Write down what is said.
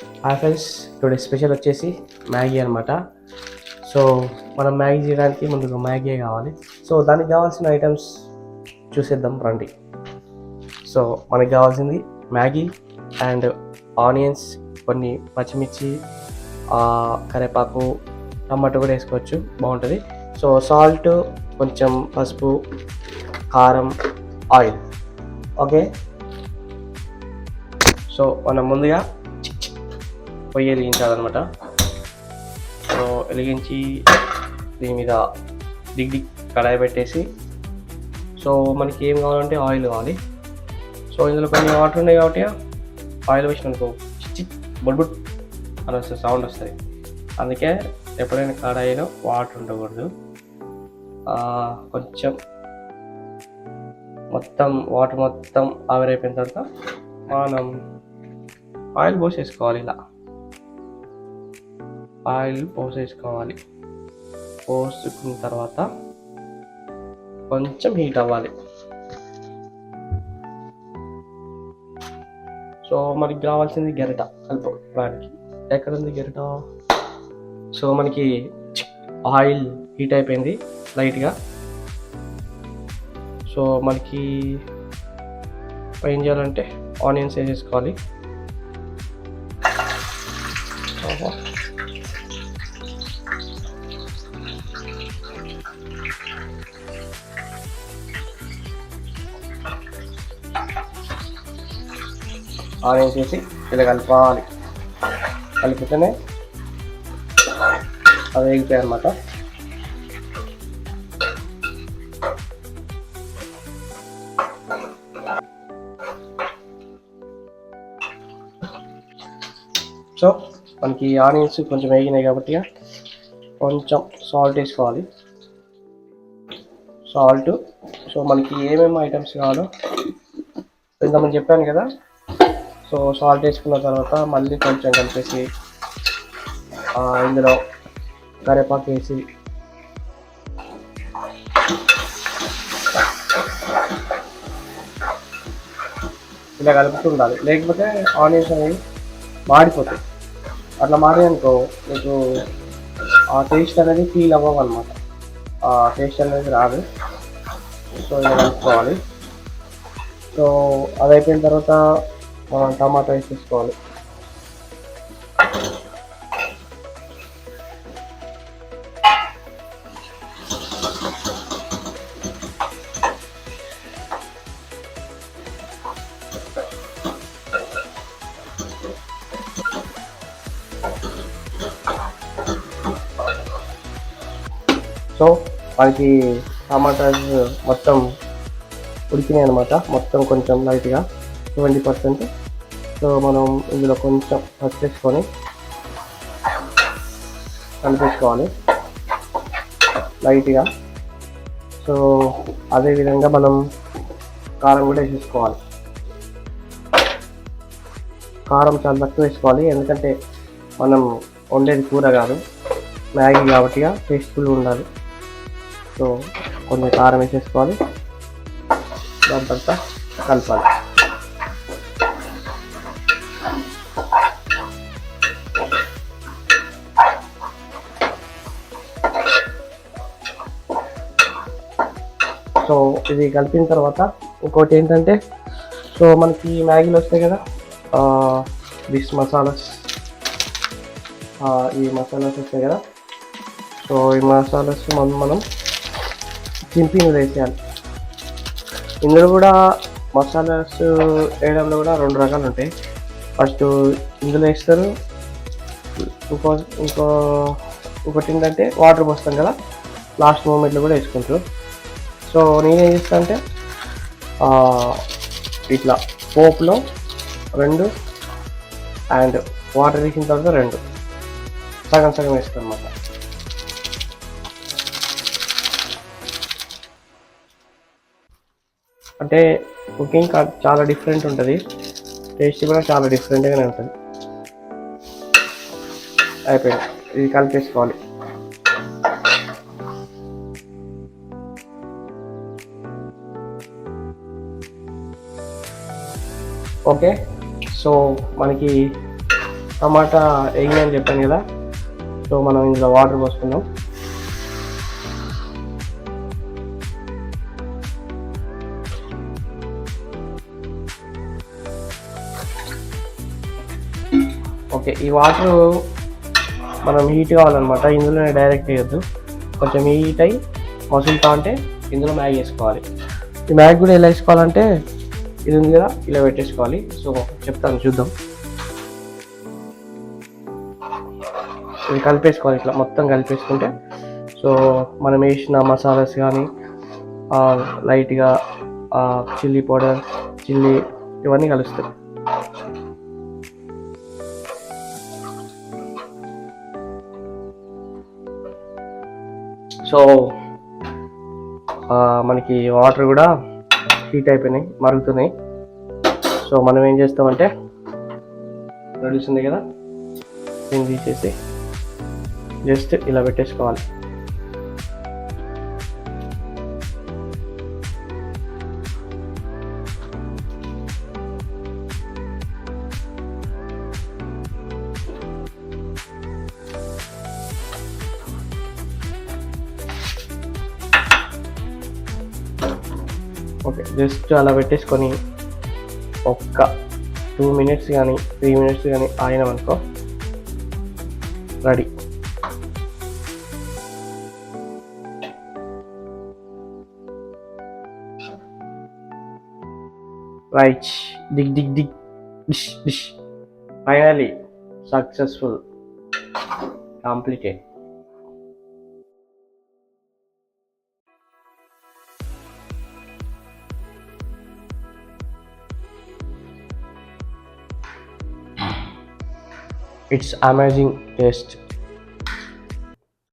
Hi friends today special వచ్చేసి Maggi అనమాట so మనం మ్యాగీ చేయడానికి ముందుగా మ్యాగీ కావాలి. సో దానికి కావాల్సిన ఐటమ్స్ చూసేద్దాం రండి. సో మనకి కావాల్సింది మ్యాగీ అండ్ ఆనియన్స్ కొన్ని పచ్చిమిర్చి కరేపాకు కరివేపాకు టమాటో కూడా వేసుకోవచ్చు బాగుంటుంది. సో సాల్ట్ కొంచెం పసుపు కారం ఆయిల్ ఓకే? సో మనం ముందుగా పొయ్యి వెలిగించాలన్నమాట. సో వెలిగించి దీని మీద దిగ్ దిగ్ కడాయి పెట్టేసి సో మనకి ఏం కావాలంటే ఆయిల్ కావాలి. సో ఇందులో కొన్ని వాటర్ ఉన్నాయి కాబట్టి ఆయిల్ వేసినానుకో చిచ్చి బుడ్బుడ్ అని వస్తుంది సౌండ్ వస్తుంది. అందుకే ఎప్పుడైనా కడాయిలో వాటర్ ఉండకూడదు. కొంచెం మొత్తం వాటర్ మొత్తం ఆవిరైపోయిన తర్వాత మనం ఆయిల్ పోసేసుకోవాలి ఇలా. ఆయిల్ పోసేసుకోవాలి. పోసుకున్న తర్వాత కొంచెం హీట్ అవ్వాలి. సో మనకి కావాల్సింది గెరట దానికి ఎక్కడ ఉంది గెరట? సో మనకి ఆయిల్ హీట్ అయిపోయింది లైట్గా. సో మనకి ఏం చేయాలంటే ఆనియన్స్ వేసేసుకోవాలి. ఆనియన్స్ వేసి ఇలా కలపాలి. కలిపితేనే అవి వేగిపోయాయి అనమాట సో మనకి ఆనియన్స్ కొంచెం వేగినాయి కాబట్టి కొంచెం సాల్ట్ వేసుకోవాలి. సాల్ట్ సో మనకి ఏమేమి ఐటమ్స్ కావాలో ఇంతకుముందు చెప్పాను కదా. సో సాల్ట్ వేసుకున్న తర్వాత మళ్ళీ కొంచెం కలిపేసి ఇందులో కరివేపాకు వేసి ఇలా కలుపుతుండాలి లేకపోతే ఆనియన్స్ అనేవి మాడిపోతాయి. అట్లా మాడాయనుకో మీకు ఆ టేస్ట్ అనేది ఫీల్ అవ్వమన్నమాట ఆ టేస్ట్ అనేది రాదు. సో ఇలా కలుపుకోవాలి. సో అది అయిపోయిన తర్వాత మనం టమాటా వేసేసుకోవాలి. సో మనకి టమాటాస్ మొత్తం ఉడికినాయి అనమాట మొత్తం కొంచెం లైట్గా ట్వంటీ పర్సెంట్. సో మనం ఇందులో కొంచెం పచ్చేసుకొని కనిపించుకోవాలి. లైట్గా. సో అదేవిధంగా మనం కారం కూడా వేసేసుకోవాలి. కారం చాలా తక్కువ వేసుకోవాలి. ఎందుకంటే మనం వండేది కూర కాదు. మ్యాగీ కాబట్టి టేస్ట్ఫుల్ ఉండాలి. సో కొన్ని కారం వేసేసుకోవాలి. దాని కలపాలి. సో ఇది కలిపిన తర్వాత ఇంకోటి ఏంటంటే సో మనకి మ్యాగీలు వస్తాయి కదా దిస్ మసాలాస్ ఈ మసాలాస్ వస్తాయి కదా. సో ఈ మసాలాస్ మనం మనం చింపి ఇందులో వేసేయాలి. ఇందులో కూడా మసాలాస్ వేయడంలో కూడా రెండు రకాలు ఉంటాయి. ఫస్ట్ ఇందులో వేస్తారు. ఇంకో ఇంకో ఇంకోటి ఏంటంటే వాటర్ పోస్తాం కదా లాస్ట్ మూమెంట్లో కూడా వేసుకుంటారు. సో నేనేం చేస్తా అంటే ఇట్లా పోపులో రెండు అండ్ వాటర్ వేసిన తర్వాత రెండు. సగం సగం వేస్తాను అన్నమాట. అంటే కుకింగ్ చాలా డిఫరెంట్ ఉంటుంది. టేస్ట్ కూడా చాలా డిఫరెంట్గానే ఉంటుంది. అయిపోయింది. ఇది కలిపేసుకోవాలి. ఓకే. సో మనకి టమాటా వేయండి అని చెప్పాను కదా. సో మనం ఇందులో వాటర్ పోసుకుందాం. ఓకే ఈ వాటర్ మనం హీట్ కావాలన్నమాట ఇందులోనే డైరెక్ట్ వేయొద్దు. కొంచెం హీట్ అయ్యి మసులుతా అంటే ఇందులో మ్యాగ్ వేసుకోవాలి. ఈ మ్యాగ్ కూడా ఎలా వేసుకోవాలంటే ఇది ఉంది కదా ఇలా పెట్టేసుకోవాలి. సో చెప్తాను చూద్దాం. ఇది కలిపేసుకోవాలి ఇట్లా మొత్తం కలిపేసుకుంటే. సో మనం వేసిన మసాలాస్ కానీ లైట్గా చిల్లీ పౌడర్ చిల్లీ ఇవన్నీ కలుస్తాయి. సో మనకి వాటర్ కూడా హీట్ అయిపోయినాయి మరుగుతున్నాయి. సో మనం ఏం చేస్తామంటే నడుస్తుంది కదా దీన్ని తీసేసి జస్ట్ ఇలా పెట్టేసుకోవాలి. ఓకే జస్ట్ అలా పెట్టేసుకొని ఒక్క టూ మినిట్స్ కానీ త్రీ మినిట్స్ కానీ ఆగినామనుకో రెడీ. రైట్ దిగ్ దిగ్ దిగ్ dish dish. Finally successful complicate it's amazing taste